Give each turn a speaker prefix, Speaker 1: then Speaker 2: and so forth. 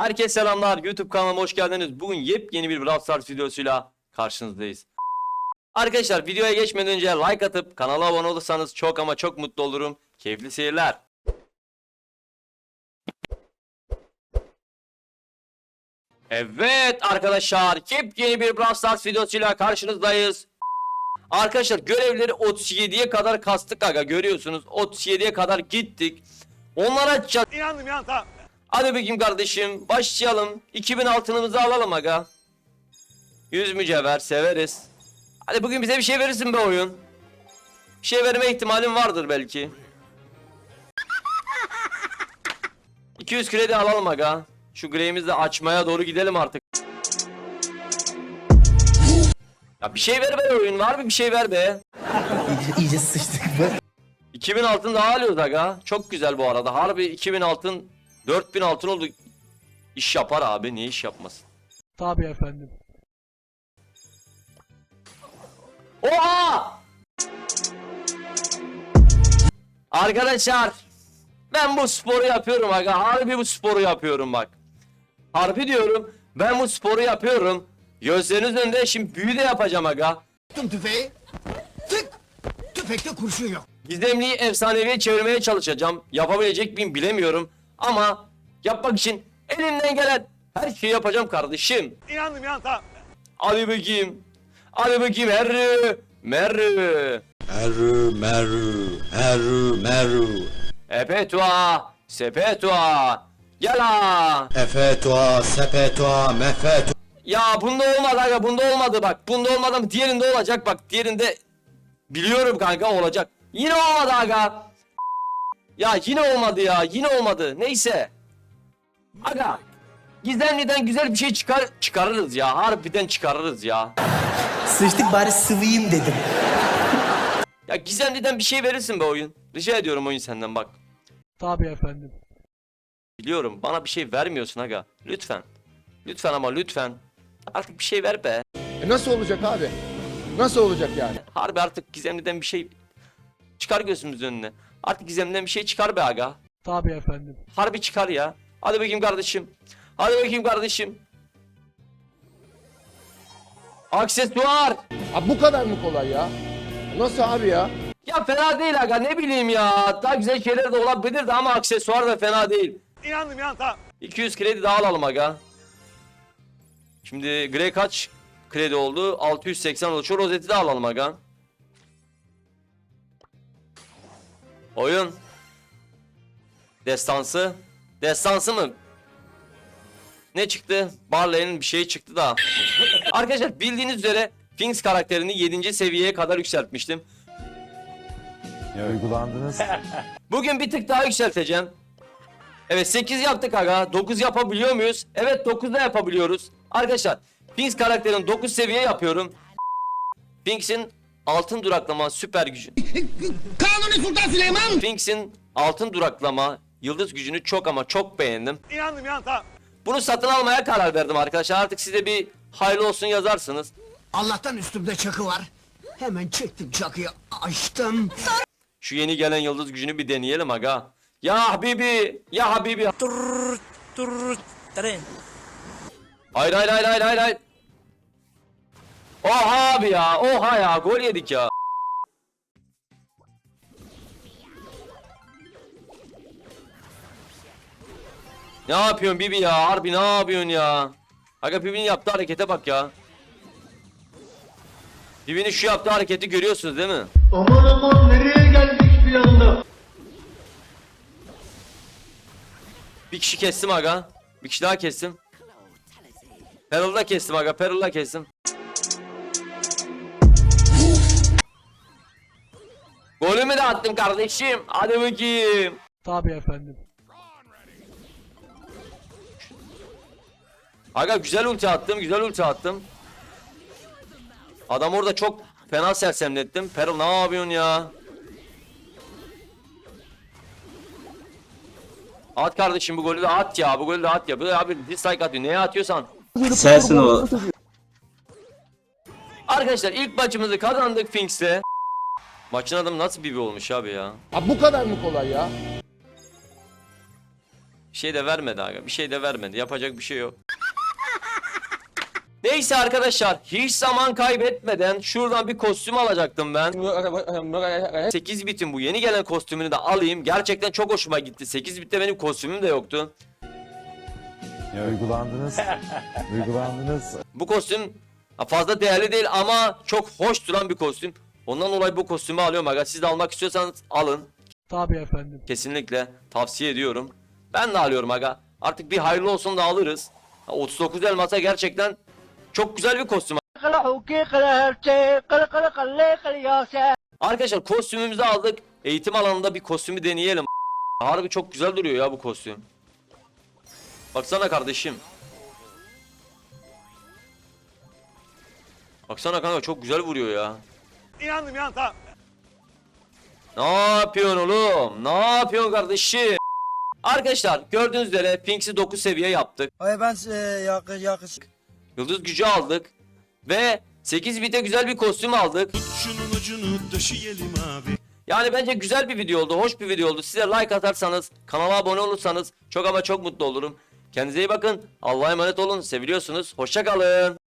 Speaker 1: Herkese selamlar. YouTube kanalıma hoş geldiniz. Bugün yepyeni bir Brawl Stars videosuyla karşınızdayız. Arkadaşlar videoya geçmeden önce like atıp kanala abone olursanız çok ama çok mutlu olurum. Keyifli seyirler. Evet arkadaşlar yepyeni bir Brawl Stars videosuyla karşınızdayız. Arkadaşlar görevleri 37'ye kadar kastık aga görüyorsunuz. 37'ye kadar gittik. Onlara açacağız.
Speaker 2: İnandım ya tamam.
Speaker 1: Hadi bakayım kardeşim başlayalım. 2000 altınımızı alalım aga. 100 mücevher severiz. Hadi bugün bize bir şey verirsin be oyun. Bir şey verme ihtimalin vardır belki. 200 kredi alalım aga. Şu greyimizi de açmaya doğru gidelim artık. Ya bir şey ver be oyun var mı bir şey ver be.
Speaker 3: İyice, iyice sıçtık be.
Speaker 1: 2000 altın daha alıyoruz aga. Çok güzel bu arada. Harbi 2000 altın 4000 altın oldu. İş yapar abi. Niye iş yapmasın?
Speaker 4: Tabii efendim.
Speaker 1: Oha! Arkadaşlar ben bu sporu yapıyorum aga. Harbi bu sporu yapıyorum bak. Harbi diyorum. Ben bu sporu yapıyorum. Gözleriniz önünde şimdi büyü de yapacağım aga.
Speaker 3: Tuttum tüfeği. Tık. Tüfekte kurşun yok.
Speaker 1: Gizemliği efsaneviye çevirmeye çalışacağım. Yapabilecek miyim bilemiyorum. Ama yapmak için elimden gelen her şeyi yapacağım kardeşim.
Speaker 2: İnandım ya tamam.
Speaker 1: Hadi bakayım. Hadi bakayım herrü. Merrü.
Speaker 5: Meru, meru, meru, meru.
Speaker 1: Epetua. Sepetua. Yala.
Speaker 5: Efe tua, sepe tua, mefe tua.
Speaker 1: Ya bunda olmadı aga bunda olmadı bak. Bunda olmadı ama diğerinde olacak bak. Diğerinde biliyorum kanka olacak. Yine olmadı aga. Ya yine olmadı ya. Yine olmadı. Neyse. Aga. Gizemli'den güzel bir şey çıkar çıkarırız ya. Harbiden çıkarırız ya.
Speaker 3: Sıçtık bari sıvıyım dedim.
Speaker 1: Ya Gizemli'den bir şey verirsin be oyun. Rica ediyorum oyun senden bak.
Speaker 4: Tabii efendim.
Speaker 1: Biliyorum bana bir şey vermiyorsun aga. Lütfen. Lütfen ama lütfen. Artık bir şey ver be.
Speaker 6: E nasıl olacak abi? Nasıl olacak yani?
Speaker 1: Harbi artık Gizemli'den bir şey çıkar gözümüzün önüne. Artık Gizemli'den bir şey çıkar be aga.
Speaker 4: Tabii efendim.
Speaker 1: Harbi çıkar ya. Hadi bakayım kardeşim. Hadi bakayım kardeşim. Aksesuar.
Speaker 6: Abi bu kadar mı kolay ya? Nasıl abi ya?
Speaker 1: Ya fena değil aga ne bileyim ya. Daha güzel şeyler de olabilirdi ama aksesuar da fena değil.
Speaker 2: İnandım ya tamam.
Speaker 1: 200 kredi daha alalım aga. Şimdi Grey kaç kredi oldu? 680 oldu. Şu rozeti de alalım aga. Oyun. Destansı. Destansı mı? Ne çıktı? Barley'nin bir şey çıktı da. Arkadaşlar bildiğiniz üzere Finks karakterini 7. seviyeye kadar yükseltmiştim. Bugün bir tık daha yükselteceğim. Evet 8 yaptık aga. 9 yapabiliyor muyuz? Evet 9 da yapabiliyoruz. Arkadaşlar Finks karakterini 9 seviye yapıyorum. Finks'in altın duraklama süper gücü.
Speaker 3: Kanuni Sultan Süleyman.
Speaker 1: Finks'in altın duraklama yıldız gücünü çok ama çok beğendim.
Speaker 2: İnandım ya tamam.
Speaker 1: Bunu satın almaya karar verdim arkadaşlar. Artık size bir hayırlı olsun yazarsınız.
Speaker 3: Allah'tan üstümde çakı var. Hemen çektim çakıyı açtım.
Speaker 1: Şu yeni gelen yıldız gücünü bir deneyelim aga. Ya Habibi, ya Habibi. Hayır hayır hayır hayır hayır hayır. Oha abi ya, oha ya, gol yedik ya. Ne yapıyorsun Bibi ya? Harbi ne yapıyorsun ya? Aga Bibi'nin yaptığı harekete bak ya. Bibi'nin şu yaptığı hareketi görüyorsunuz değil mi?
Speaker 7: Aman aman nereye geldik bir anda?
Speaker 1: Bir kişi kestim aga. Bir kişi daha kestim. Pearl'da kestim aga. Pearl'da kestim. Golümü de attım kardeşim. Hadi bakayım.
Speaker 4: Tabii efendim.
Speaker 1: Aga güzel ulti attım. Güzel ulti attım. Adam orada çok fena sersemlettim. Pearl ne yapıyorsun ya? At kardeşim bu golü de at ya. Bu golü de at ya. Bu abi dislike atıyor. Neye atıyorsan.
Speaker 8: Sensin o.
Speaker 1: Arkadaşlar ilk maçımızı kazandık Finks'le. Maçın adamı nasıl Bibi olmuş abi ya.
Speaker 6: Abi bu kadar mı kolay ya?
Speaker 1: şey de vermedi aga. Bir şey de vermedi. Yapacak bir şey yok. Neyse arkadaşlar hiç zaman kaybetmeden şuradan bir kostüm alacaktım ben. 8 bitin bu yeni gelen kostümünü de alayım. Gerçekten çok hoşuma gitti. 8 bitte benim kostümüm de yoktu.
Speaker 8: Uygulandınız. Uygulandınız.
Speaker 1: Bu kostüm ha, fazla değerli değil ama çok hoş duran bir kostüm. Ondan dolayı bu kostümü alıyorum aga. Siz de almak istiyorsanız alın.
Speaker 4: Tabii efendim.
Speaker 1: Kesinlikle tavsiye ediyorum. Ben de alıyorum aga. Artık bir hayırlı olsun da alırız. Ha, 39 elmasa gerçekten çok güzel bir kostüm. Arkadaşlar kostümümüzü aldık. Eğitim alanında bir kostümü deneyelim. Harbi çok güzel duruyor ya bu kostüm. Baksana kardeşim. Baksana kanka çok güzel vuruyor ya.
Speaker 2: İnandım inan tamam.
Speaker 1: Ne yapıyorsun oğlum? Ne yapıyorsun kardeşim? Arkadaşlar gördüğünüz üzere Pinks'i 9 seviye yaptık.
Speaker 9: Ay ben e, yakış yakış.
Speaker 1: Yıldız gücü aldık. Ve 8 bite güzel bir kostüm aldık.
Speaker 10: Şunun ucunu döşeyelim abi.
Speaker 1: Yani bence güzel bir video oldu, hoş bir video oldu. Size like atarsanız, kanala abone olursanız çok ama çok mutlu olurum. Kendinize iyi bakın. Allah'a emanet olun. Seviliyorsunuz. Hoşça kalın.